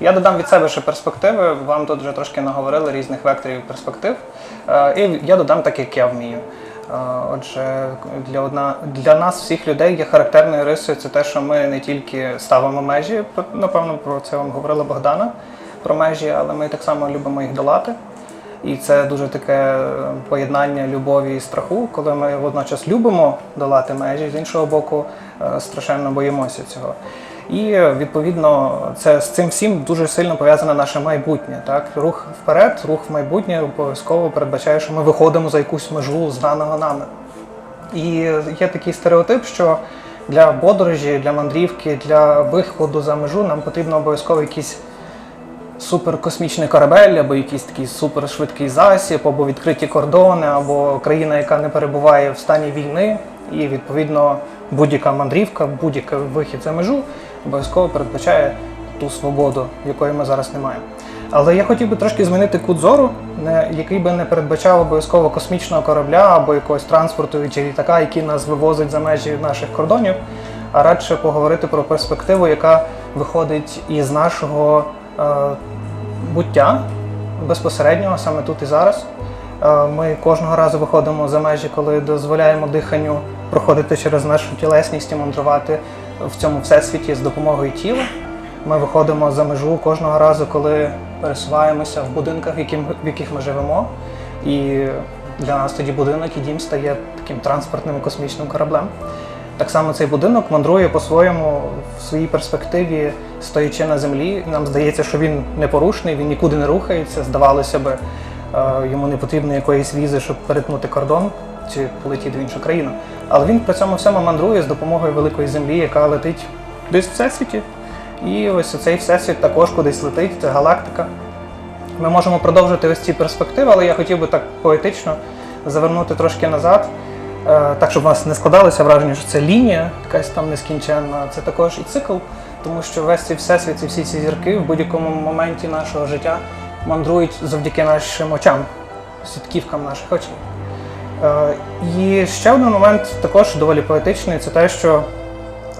Я додам від себе ще перспективи. Вам тут вже трошки наговорили різних векторів перспектив. Е, І я додам так, як я вмію. Е, Отже, для, одна, для нас, всіх людей, є характерною рисою це те, що ми не тільки ставимо межі, напевно, про це вам говорила Богдана про межі, але ми так само любимо їх долати. І це дуже таке е, поєднання любові і страху, коли ми водночас любимо долати межі, з іншого боку, страшенно боїмося цього. І відповідно це з цим всім дуже сильно пов'язане наше майбутнє. Так, рух вперед, рух в майбутнє обов'язково передбачає, що ми виходимо за якусь межу знаного нами. І є такий стереотип, що для подорожі, для мандрівки, для виходу за межу нам потрібно обов'язково якийсь суперкосмічний корабель, або якийсь такий супершвидкий засіб, або відкриті кордони, або країна, яка не перебуває в стані війни. І відповідно будь-яка мандрівка, будь-який вихід за межу обов'язково передбачає ту свободу, якої ми зараз не маємо. Але я хотів би трошки змінити кут зору, який би не передбачав обов'язково космічного корабля або якогось транспорту чи літака, який нас вивозить за межі наших кордонів, а радше поговорити про перспективу, яка виходить із нашого е, буття безпосереднього саме тут і зараз. Е, Ми кожного разу виходимо за межі, коли дозволяємо диханню проходити через нашу тілесність і мандрувати в цьому всесвіті з допомогою тіла. Ми виходимо за межу кожного разу, коли пересуваємося в будинках, в яких ми живемо. І для нас тоді будинок і дім стає таким транспортним космічним кораблем. Так само цей будинок мандрує по-своєму в своїй перспективі, стоячи на землі. Нам здається, що він непорушний, він нікуди не рухається. Здавалося би, йому не потрібно якоїсь візи, щоб перетнути кордон чи полетіти в іншу країну. Але він при цьому всьому мандрує з допомогою великої землі, яка летить десь в всесвіті. І ось цей всесвіт також кудись летить, це галактика. Ми можемо продовжити ось ці перспективи, але я хотів би так поетично завернути трошки назад, е, так щоб у вас не складалося враження, що це лінія, якась там нескінченна, це також і цикл, тому що весь цей всесвіт і всі ці зірки в будь-якому моменті нашого життя мандрують завдяки нашим очам, сітківкам наших очей. Е, І ще один момент також доволі поетичний, це те, що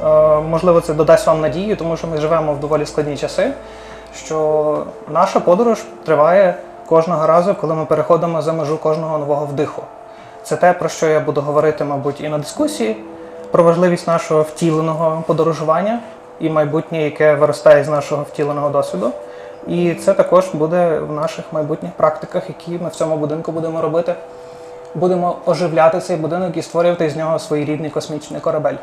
Е, Можливо, це додасть вам надію, тому що ми живемо в доволі складні часи. Що наша подорож триває кожного разу, коли ми переходимо за межу кожного нового вдиху. Це те, про що я буду говорити, мабуть, і на дискусії, про важливість нашого втіленого подорожування і майбутнє, яке виростає з нашого втіленого досвіду. І це також буде в наших майбутніх практиках, які ми в цьому будинку будемо робити. Будемо оживляти цей будинок і створювати з нього своєрідний космічний корабель.